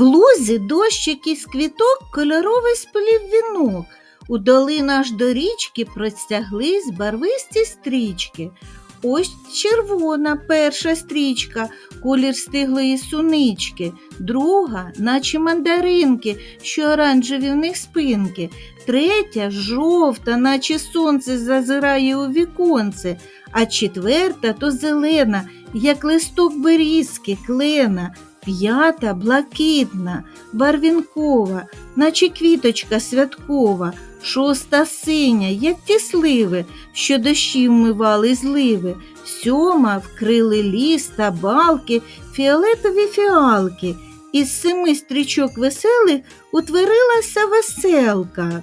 В лузі дощик із квіток кольоровий сплів вінок. У долинах до річки простяглись барвисті стрічки. Ось червона перша стрічка, колір стиглої сунички, друга, наче мандаринки, що оранжеві в них спинки, третя жовта, наче сонце зазирає у віконце, а четверта то зелена, як листок берізки, клена, п'ята блакитна, барвінкова, наче квіточка святкова, шоста синя, як ті сливи, що дощі вмивали зливи, сьома вкрили ліс та балки, фіолетові фіалки. Із семи стрічок веселих утворилася веселка.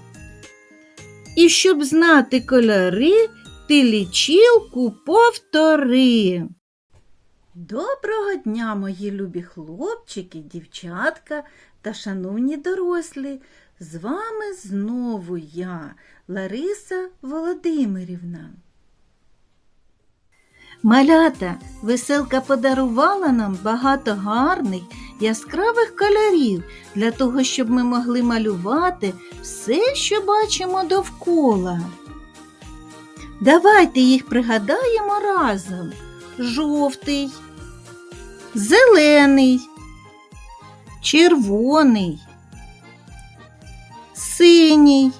І щоб знати кольори, ти лічилку повтори. Доброго дня, мої любі хлопчики, дівчатка та шановні дорослі. З вами знову я, Лариса Володимирівна. Малята, веселка подарувала нам багато гарних, яскравих кольорів для того, щоб ми могли малювати все, що бачимо довкола. Давайте їх пригадаємо разом. Жовтий, зелений, червоний, синій,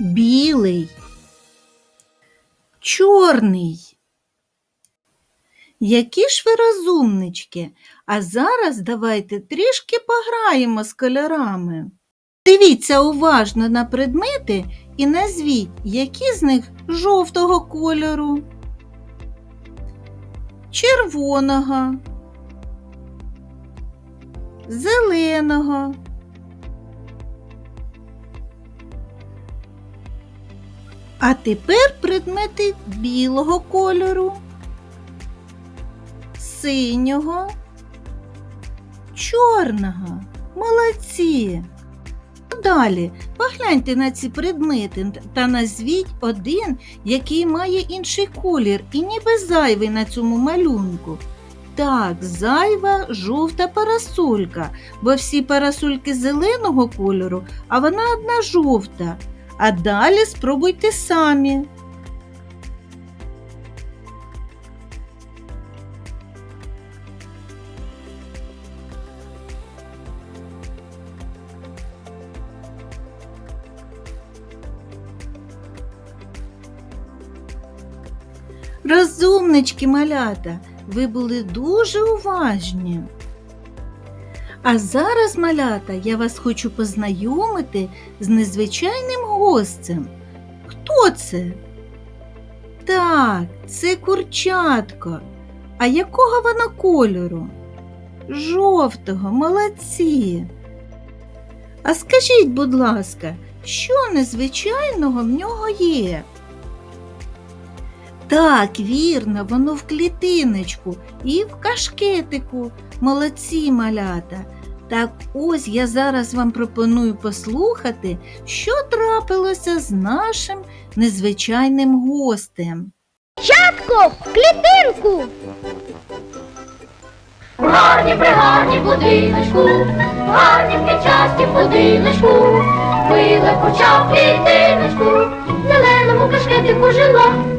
білий, чорний. Які ж ви розумнички, а зараз давайте трішки пограємо з кольорами. Дивіться уважно на предмети і назвіть, які з них жовтого кольору, червоного, зеленого. А тепер предмети білого кольору, синього, чорного. Молодці. Далі погляньте на ці предмети та назвіть один, який має інший колір і ніби зайвий на цьому малюнку. Так, зайва жовта парасолька, бо всі парасольки зеленого кольору, а вона одна жовта. А далі спробуйте самі. Розумнички малята, ви були дуже уважні. А зараз, малята, я вас хочу познайомити з незвичайним гостем. Хто це? Так, це курчатко. А якого воно кольору? Жовтого, молодці. А скажіть, будь ласка, що незвичайного в нього є? Так, вірно, воно в клітиночку і в кашкетику. Молодці малята. Так ось я зараз вам пропоную послухати, що трапилося з нашим незвичайним гостем. Чатко в клітинку. Гарні пригарні будиночку, гарні квітчасті будиночку, Миле почав клітиночку, в зеленому кашкетику жила.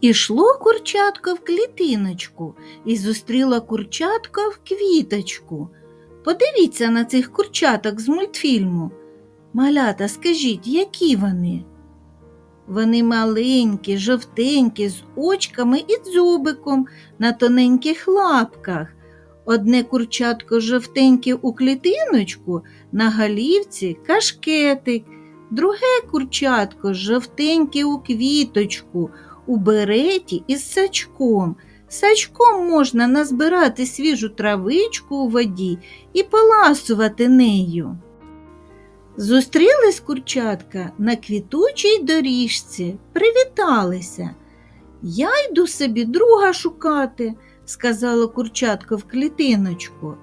Ішло курчатко в клітиночку і зустріла курчатко в квіточку. Подивіться на цих курчаток з мультфільму. Малята, скажіть, які вони? Вони маленькі, жовтенькі, з очками і дзьобиком на тоненьких лапках. Одне курчатко жовтеньке у клітиночку, на галівці кашкетик, друге курчатко жовтеньке у квіточку, у береті із сачком. Сачком можна назбирати свіжу травичку у воді і поласувати нею. Зустрілись курчатка на квітучій доріжці, привіталися. Я йду собі друга шукати, сказало курчатко в клітиночку.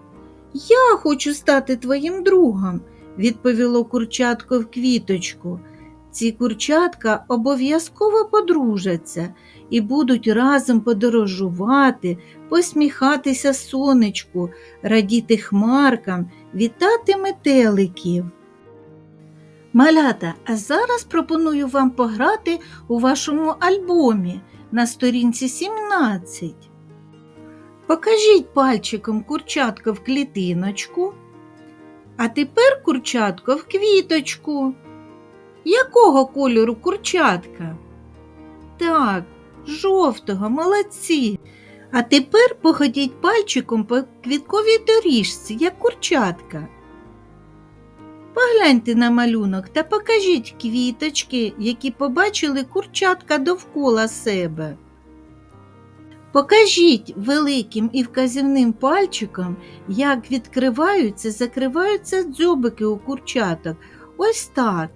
Я хочу стати твоїм другом, відповіло курчатко в квіточку. Ці курчатка обов'язково подружаться і будуть разом подорожувати, посміхатися сонечку, радіти хмаркам, вітати метеликів. Малята, а зараз пропоную вам пограти у вашому альбомі на сторінці 17. Покажіть пальчиком курчатко в клітиночку, а тепер курчатко в квіточку. Якого кольору курчатка? Так, жовтого, молодці. А тепер походіть пальчиком по квітковій доріжці, як курчатка. Погляньте на малюнок та покажіть квіточки, які побачили курчатка довкола себе. Покажіть великим і вказівним пальчиком, як відкриваються, закриваються дзьобики у курчаток. Ось так.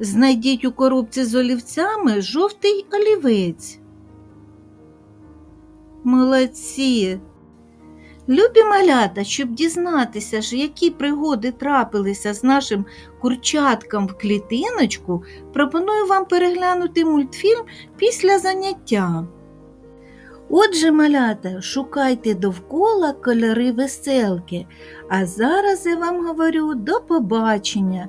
Знайдіть у коробці з олівцями жовтий олівець. Молодці. Любі малята, щоб дізнатися ж, які пригоди трапилися з нашим курчатком в клітиночку, пропоную вам переглянути мультфільм після заняття. Отже, малята, шукайте довкола кольори веселки. А зараз я вам говорю до побачення,